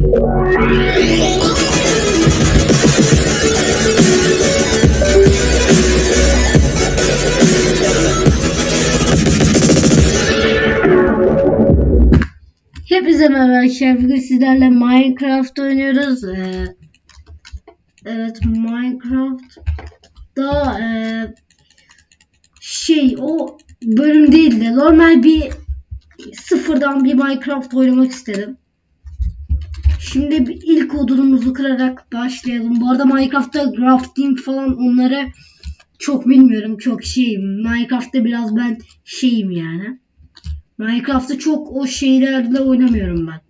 Hepinize merhaba arkadaşlar. Sizlerle Minecraft oynuyoruz. Ee, evet Minecraft da ee, şey o bölüm değil de normal bir sıfırdan bir Minecraft oynamak istedim. Şimdi bir ilk odunumuzu kırarak başlayalım. Bu arada Minecraft'ta crafting falan onları çok bilmiyorum. Çok şeyim. Minecraft'ta biraz ben şeyim yani. Minecraft'ta çok o şeylerle oynamıyorum ben.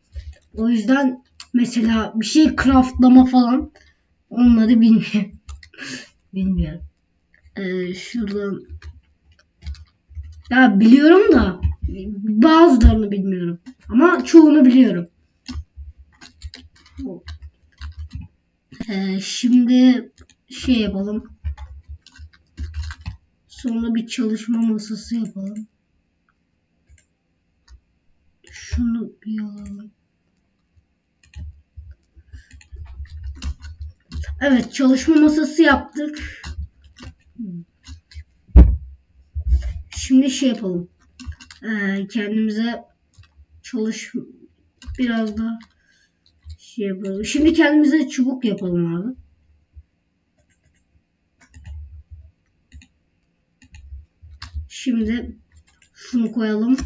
O yüzden mesela bir şey craftlama falan onları bilmiyorum. bilmiyorum. Ee, şuradan ya biliyorum da bazılarını bilmiyorum. Ama çoğunu biliyorum. Ee, şimdi şey yapalım. Sonra bir çalışma masası yapalım. Şunu bir alalım. Evet çalışma masası yaptık. Şimdi şey yapalım. Ee, kendimize çalış biraz da şey yapalım. Şimdi kendimize çubuk yapalım abi. Şimdi şunu koyalım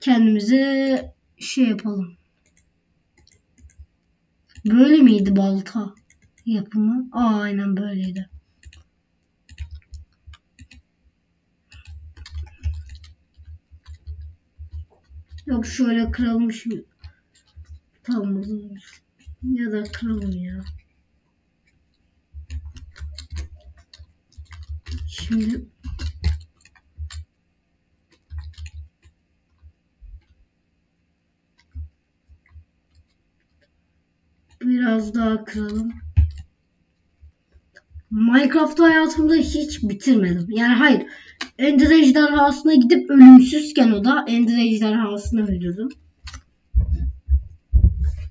kendimize şey yapalım. Böyle miydi balta yapımı? Aa, aynen böyleydi. Yok şöyle kıralım şimdi. Zaman. Ya da kıralım ya. Şimdi Biraz daha kıralım. Minecraft'ı hayatımda hiç bitirmedim. Yani hayır. Ender ejderhasına gidip ölümsüzken o da Ender ejderhasına ölüyordum.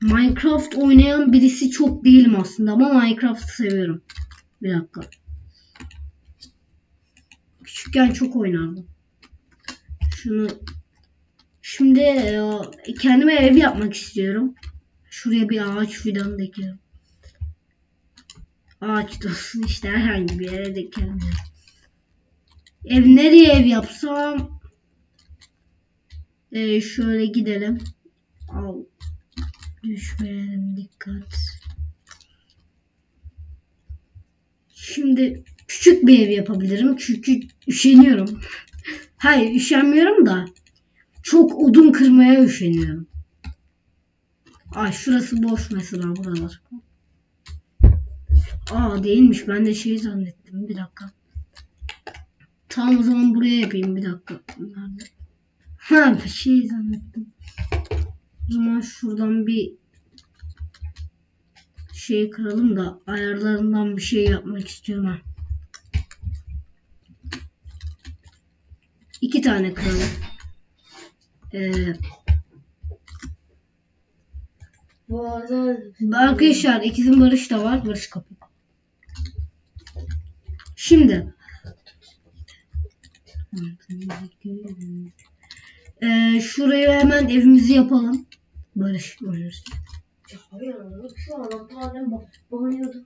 Minecraft oynayan birisi çok değilim aslında ama Minecraft'ı seviyorum. Bir dakika. Küçükken çok oynardım. Şunu şimdi e, kendime ev yapmak istiyorum. Şuraya bir ağaç fidan dikelim. Ağaç olsun işte herhangi bir yere dikelim. Ev nereye ev yapsam? Ee, şöyle gidelim. Al. Düşmeyelim dikkat. Şimdi küçük bir ev yapabilirim çünkü üşeniyorum. Hayır üşenmiyorum da çok odun kırmaya üşeniyorum. Ay şurası boş mesela buralar. Aa değilmiş. Ben de şey zannettim. Bir dakika. Tamam o zaman buraya yapayım. Bir dakika. Nerede? Ha şey zannettim. O zaman şuradan bir şey kıralım da ayarlarından bir şey yapmak istiyorum ha. İki tane kıralım. Ee, Bu arada Arkadaşlar ikizim Barış da var. Barış kapı. Şimdi. Ee, şuraya hemen evimizi yapalım. Barış Barış. Ya hayır şu an tane bağırıyordu.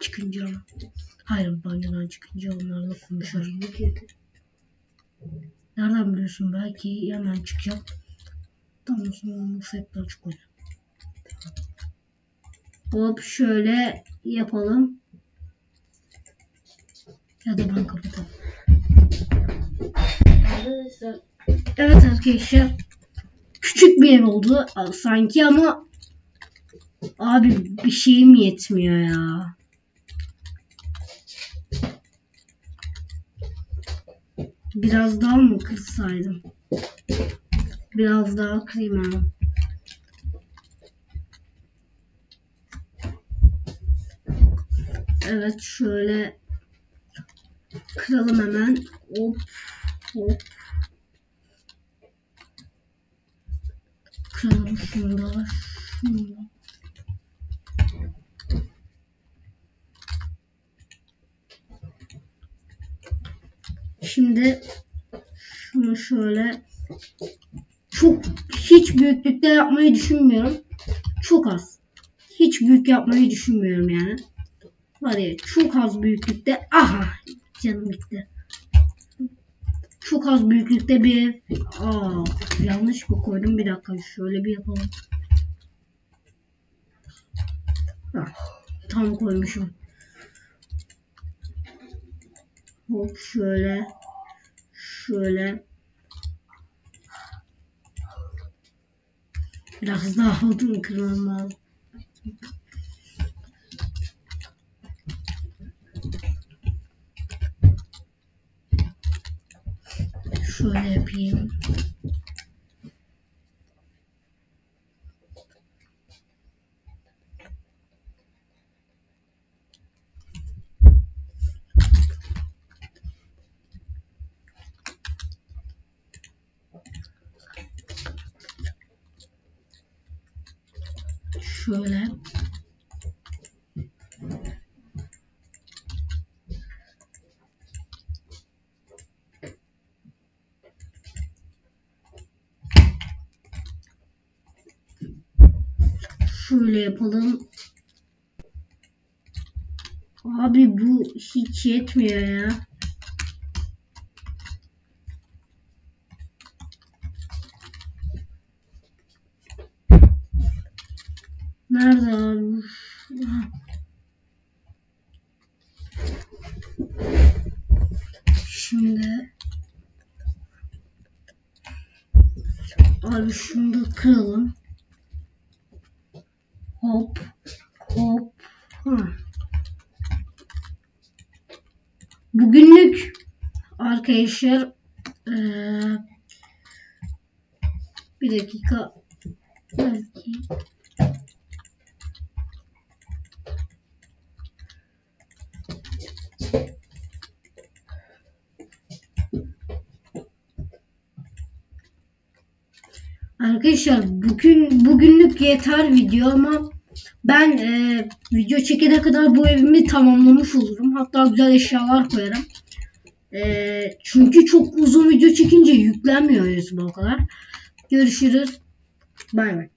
Çıkınca. Hayır banyodan çıkınca onlarla konuşur. Nereden biliyorsun? Belki hemen çıkacağım. Tam bu setler açık oluyor. Hop şöyle yapalım. Ya da ben kapatalım. Arkadaşlar Evet arkadaşlar. Küçük bir ev oldu sanki ama abi bir şeyim yetmiyor ya. Biraz daha mı kırsaydım? Biraz daha kırayım ama. Evet şöyle kıralım hemen. Hop hop. Da. Şunu da. Şimdi şunu şöyle çok hiç büyüklükte yapmayı düşünmüyorum. Çok az. Hiç büyük yapmayı düşünmüyorum yani. Var ya çok az büyüklükte. Aha canım gitti. Çok az büyüklükte bir ev. Aa, yanlış mı koydum? Bir dakika şöyle bir yapalım. Tam koymuşum. Hop şöyle. Şöyle. Biraz daha odun kırmam lazım. Şöyle yapayım. Şöyle. Şöyle yapalım. Abi bu hiç yetmiyor ya. Nerede abi? Şimdi abi şunu da kıralım. Hop hop. Ha. Bugünlük arkadaşlar eee, bir dakika belki Arkadaşlar bugün bugünlük yeter video ama ben e, video çekene kadar bu evimi tamamlamış olurum. Hatta güzel eşyalar koyarım. E, çünkü çok uzun video çekince yüklenmiyor YouTube'a o kadar. Görüşürüz. Bay bay.